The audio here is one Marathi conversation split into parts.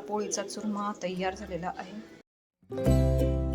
पोळीचा चुरमा तयार झालेला आहे.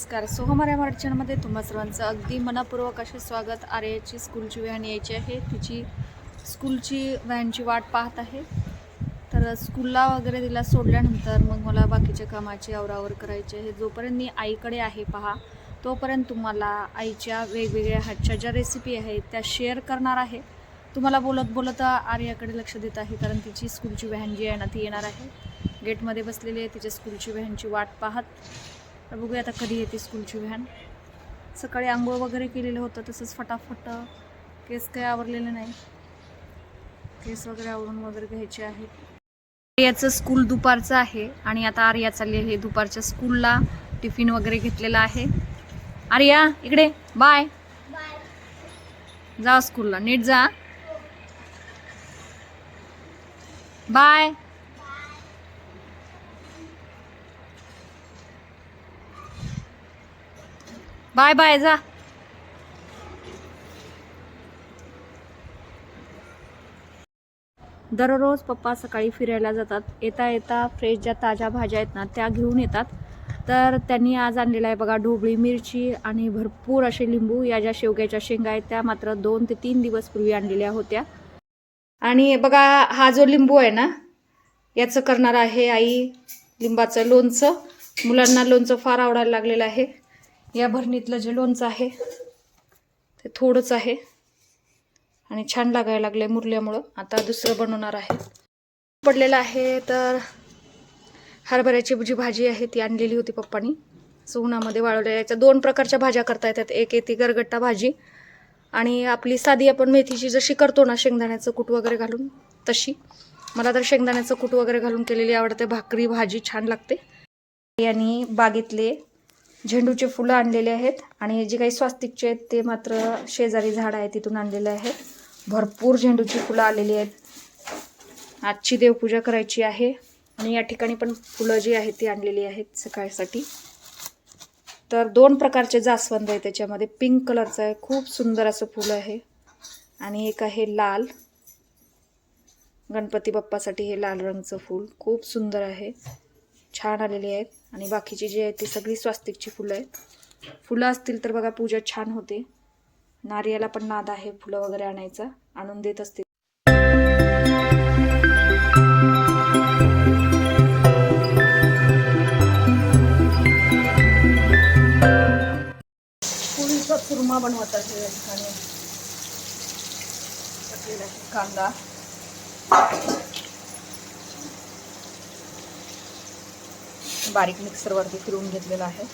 नमस्कार. सोहमार्या मराठी चॅनलमध्ये तुम्हा सर्वांचं अगदी मनापूर्वक असे स्वागत. आर्याची स्कूलची व्हॅन यायची आहे. तिची स्कूलची व्हॅनची वाट पाहत आहे. तर स्कूलला वगैरे तिला सोडल्यानंतर मग मला बाकीच्या कामाची आवरावर करायची आहे. जोपर्यंत मी आईकडे आहे पहा तोपर्यंत तुम्हाला आईच्या वेगवेगळ्या हातच्या ज्या रेसिपी आहेत त्या शेअर करणार आहे. तुम्हाला बोलत बोलत आर्याकडे लक्ष देत आहे कारण तिची स्कूलची व्हॅन जी आहे ना ती येणार आहे. गेटमध्ये बसलेली आहे तिच्या स्कूलची व्हॅनची वाट पाहत. तर बघूया आता कधी येते स्कूलची व्हॅन. सकाळी आंघोळ वगैरे केलेलं होतं तसंच फटाफट केस काही आवरलेले नाही. केस वगैरे आवरून वगैरे घ्यायचे आहेत आर्याचं स्कूल दुपारचं आहे आणि आता आर्या चालली आहे दुपारच्या स्कूलला. टिफिन वगैरे घेतलेला आहे. आर्या इकडे. बाय. जा स्कूलला. नीट जा. बाय. बाय बाय जा. दररोज पप्पा सकाळी फिरायला जातात. येता येता फ्रेश ज्या ताज्या भाज्या आहेत ना त्या घेऊन येतात. तर त्यांनी आज आणलेला आहे बघा ढोबळी मिरची आणि भरपूर असे लिंबू. या ज्या शेवग्याच्या शेंगा आहेत त्या मात्र दोन ते तीन दिवस पूर्वी आणलेल्या होत्या. आणि बघा हा जो लिंबू आहे ना याचं करणार आहे आई लिंबाचं लोणचं. मुलांना लोणचं फार आवडायला लागलेलं आहे. या भरणीतलं जे लोणचं आहे ते थोडंच आहे. आणि छान लागायला लागलं आहे मुरल्यामुळं. आता दुसरं बनवणार आहे. पडलेलं आहे तर हरभऱ्याची जी भाजी आहे ती आणलेली होती पप्पानी. असं उन्हामध्ये वाळवल्या याच्या दोन प्रकारच्या भाज्या करता येतात. एक येते गरगट्टा भाजी आणि आपली साधी आपण मेथीची जशी करतो ना शेंगदाण्याचं कूट वगैरे घालून तशी. मला तर शेंगदाण्याचं कूट वगैरे घालून केलेली आवडते. भाकरी भाजी छान लागते. यांनी बागेतले झेंडूचे फुलं आणलेले आहेत आणि हे जे काही स्वास्तिकचे आहेत ते मात्र शेजारी झाड आहे तिथून आणलेले आहेत. भरपूर झेंडूची फुलं आलेली आहेत. आजची देवपूजा करायची आहे आणि या ठिकाणी पण फुलं जी आहेत ती आणलेली आहेत सकाळसाठी. तर दोन प्रकारचे जास्वंद आहे त्याच्यामध्ये. पिंक कलरचं आहे खूप सुंदर असं फुलं आहे. आणि एक आहे लाल. गणपती बाप्पासाठी हे लाल रंगचं फूल खूप सुंदर आहे. छान आलेले आहेत. आणि बाकीची जी आहेत ती सगळी स्वास्तिकची फुलं आहेत. फुलं असतील तर बघा पूजा छान होते. नारियाला पण नाद आहे फुलं वगैरे आणायचा. आणून देत असते पोळीचा चुरमा बनवत आहे या ठिकाणी कांदा. बारीक मिक्सरवरती फिरवून घेतलेलं आहे.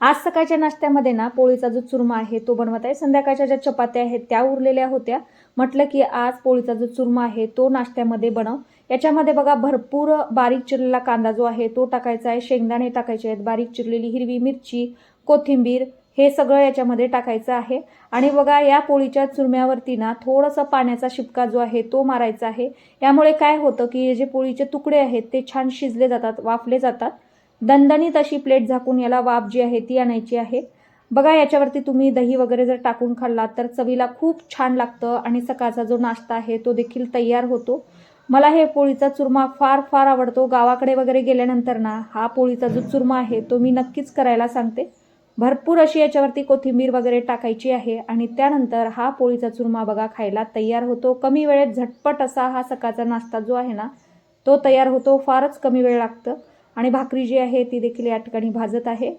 आज सकाळच्या नाश्त्यामध्ये ना पोळीचा जो चुरमा आहे तो बनवत आहे. संध्याकाळच्या ज्या चपात्या आहेत त्या उरलेल्या होत्या. म्हटलं की आज पोळीचा जो चुरमा आहे तो नाश्त्यामध्ये बनव. याच्यामध्ये बघा भरपूर बारीक चिरलेला कांदा जो आहे तो टाकायचा आहे. शेंगदाणे टाकायचे आहेत. बारीक चिरलेली हिरवी मिरची कोथिंबीर हे सगळं याच्यामध्ये टाकायचं आहे. आणि बघा या पोळीच्या चुरम्यावरती ना थोडंसं पाण्याचा शिपका जो आहे तो मारायचा आहे. यामुळे काय होतं की हे जे पोळीचे तुकडे आहेत ते छान शिजले जातात वाफले जातात. दणदणीत अशी प्लेट झाकून याला वाफ जी आहे ती आणायची आहे. बघा याच्यावरती तुम्ही दही वगैरे जर टाकून खाल्लात तर चवीला खूप छान लागतं आणि सकाळचा जो नाश्ता आहे तो देखील तयार होतो. मला हे पोळीचा चुरमा फार फार आवडतो. गावाकडे वगैरे गेल्यानंतर ना हा पोळीचा जो चुरमा आहे तो मी नक्कीच करायला सांगते. भरपूर अशी याच्यावरती कोथिंबीर वगैरे टाकायची आहे आणि त्यानंतर हा पोळीचा चुरमा बघा खायला तयार होतो. कमी वेळेत झटपट असा हा सकाळचा नाश्ता जो आहे ना तो तयार होतो. फारच कमी वेळ लागतं. आणि भाकरी जी आहे ती देखील या ठिकाणी भाजत आहे.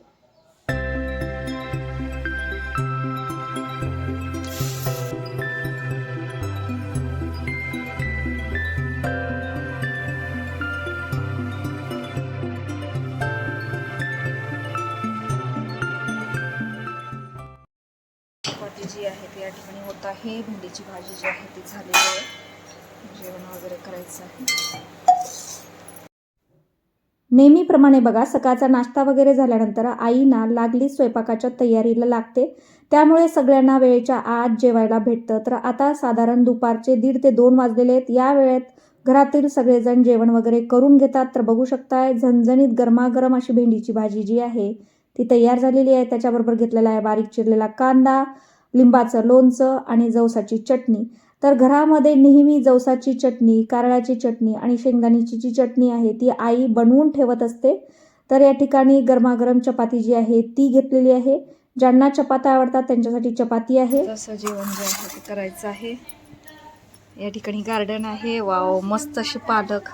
भाजी जी आहे ती या ठिकाणी होत आहे. भेंडीची भाजी जी आहे ती झालेली आहे. जेवण वगैरे करायचं आहे. नेहमीप्रमाणे बघा सकाळचा नाश्ता वगैरे झाल्यानंतर आई ना लागली स्वयंपाकाच्या तयारीला लागते. त्यामुळे सगळ्यांना वेळेच्या आत जेवायला भेटतं. तर आता साधारण दुपारचे दीड ते दोन वाजलेले आहेत. या वेळेत घरातील सगळेजण जेवण वगैरे करून घेतात. तर बघू शकताय झणझणीत गरमागरम अशी भेंडीची भाजी जी आहे ती तयार झालेली आहे. त्याच्याबरोबर घेतलेला आहे बारीक चिरलेला कांदा. लिंबाचं लोणचं आणि जवसाची चटणी. तर घरामध्ये नेहमी जवसाची चटणी कारळाची चटणी आणि शेंगदाण्याची जी चटणी आहे ती आई बनवून ठेवत असते. तर या ठिकाणी गरमागरम चपाती जी आहे ती घेतलेली आहे. ज्यांना चपात्या आवडतात त्यांच्यासाठी चपाती आहे. तसं जेवण जे आहे ते करायचं आहे. या ठिकाणी गार्डन आहे. वाव मस्त असे पालक.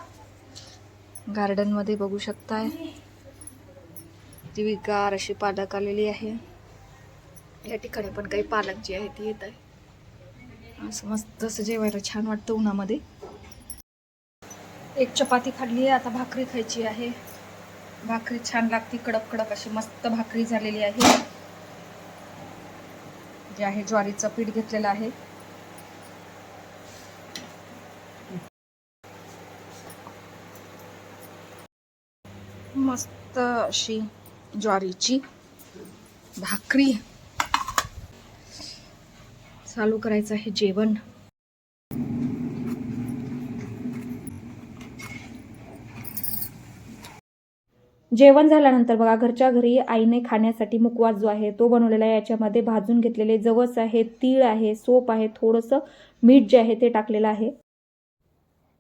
गार्डनमध्ये बघू शकताय. दिवीगार अशी पालक आलेली आहे. या ठिकाणी पण काही पालक जी आहे ती येत आहे असं मस्त असं जेवायला छान वाटतं उन्हामध्ये. एक चपाती खाल्ली आहे आता भाकरी खायची आहे. भाकरी छान लागते कडक कडक अशी मस्त भाकरी झालेली आहे. जे आहे ज्वारीचं पीठ घेतलेलं आहे. मस्त अशी ज्वारीची भाकरी. चालू करायचं आहे जेवण. जेवण झाल्यानंतर बघा घरच्या घरी आईने खाण्यासाठी मुकवास जो आहे तो बनवलेला आहे. याच्यामध्ये भाजून घेतलेले जवस आहे तीळ आहे सोप आहे थोडंसं मीठ जे आहे ते टाकलेलं आहे.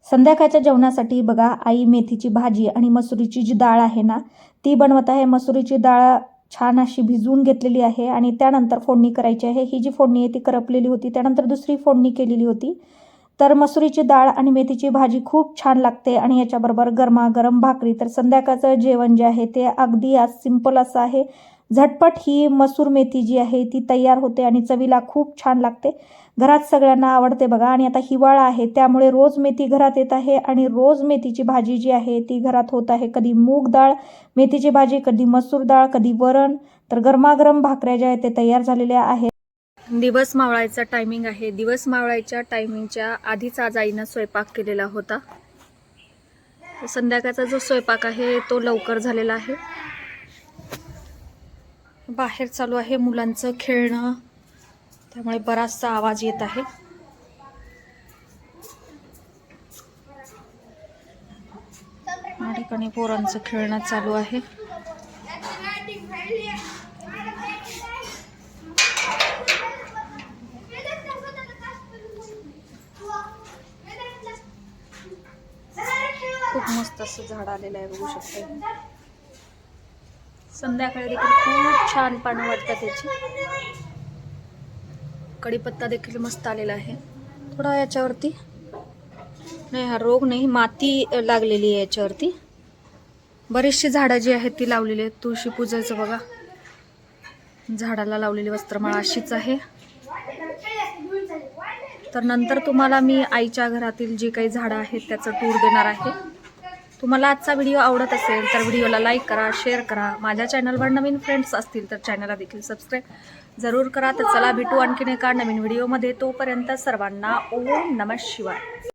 संध्याकाळच्या जेवणासाठी बघा आई मेथीची भाजी आणि मसुरीची जी डाळ आहे ना ती बनवत आहे. मसुरीची डाळ छान अशी भिजवून घेतलेली आहे आणि त्यानंतर फोडणी करायची आहे. ही जी फोडणी आहे ती करपलेली होती. त्यानंतर दुसरी फोडणी केलेली होती. तर मसुरीची डाळ आणि मेथीची भाजी खूप छान लागते आणि याच्याबरोबर गरमागरम भाकरी. तर संध्याकाळचं जेवण जे आहे ते अगदी आज सिंपल असं आहे. झटपट ही मसूर मेथी जी आहे ती तयार होते आणि चवीला खूप छान लागते. घरात सगळ्यांना आवडते बघा. आणि आता हिवाळा आहे त्यामुळे रोज मेथी घरात येत आहे आणि रोज मेथीची भाजी जी आहे ती घरात होत आहे. कधी मूग डाळ मेथीची भाजी कधी मसूर डाळ कधी वरण. तर गरमागरम भाकऱ्या ज्या आहेत ते तयार झालेल्या आहेत. दिवस मावळायचा टायमिंग आहे. दिवस मावळायच्या टायमिंगच्या आधीच आज आईनं स्वयंपाक केलेला होता. संध्याकाळचा जो स्वयंपाक आहे तो लवकर झालेला आहे. बाहेर चालू आहे मुलांचं खेळणं. त्यामुळे बराचसा आवाज येत आहे. या ठिकाणी पोरांचं खेळणं चालू आहे. खूप मस्त असं झाड आलेलं आहे बघू शकता संध्याकाळी देखील खूप छान पानं वाटतात त्याची कढीपत्ता देखील मस्त आलेला आहे. थोडा याच्यावरती. नाही हा रोग नाही माती लागलेली आहे याच्यावरती. बरीचशी झाडं जी आहेत ती लावलेली आहेत तुळशी पूजायचं बघा. झाडाला लावलेली वस्त्रमाळा अशीच आहे. तर नंतर तुम्हाला मी आईच्या घरातील जी काही झाडं आहेत त्याचं टूर देणार आहे. तुम्हाला आजचा व्हिडिओ आवडत असेल तर व्हिडिओला लाईक करा शेअर करा. माझ्या चॅनलवर नवीन फ्रेंड्स असतील तर चॅनलला देखील सबस्क्राईब जरूर करा. तर चला भेटू आणखीन एका नवीन व्हिडिओमध्ये. तोपर्यंत सर्वांना ओम नमः शिवाय.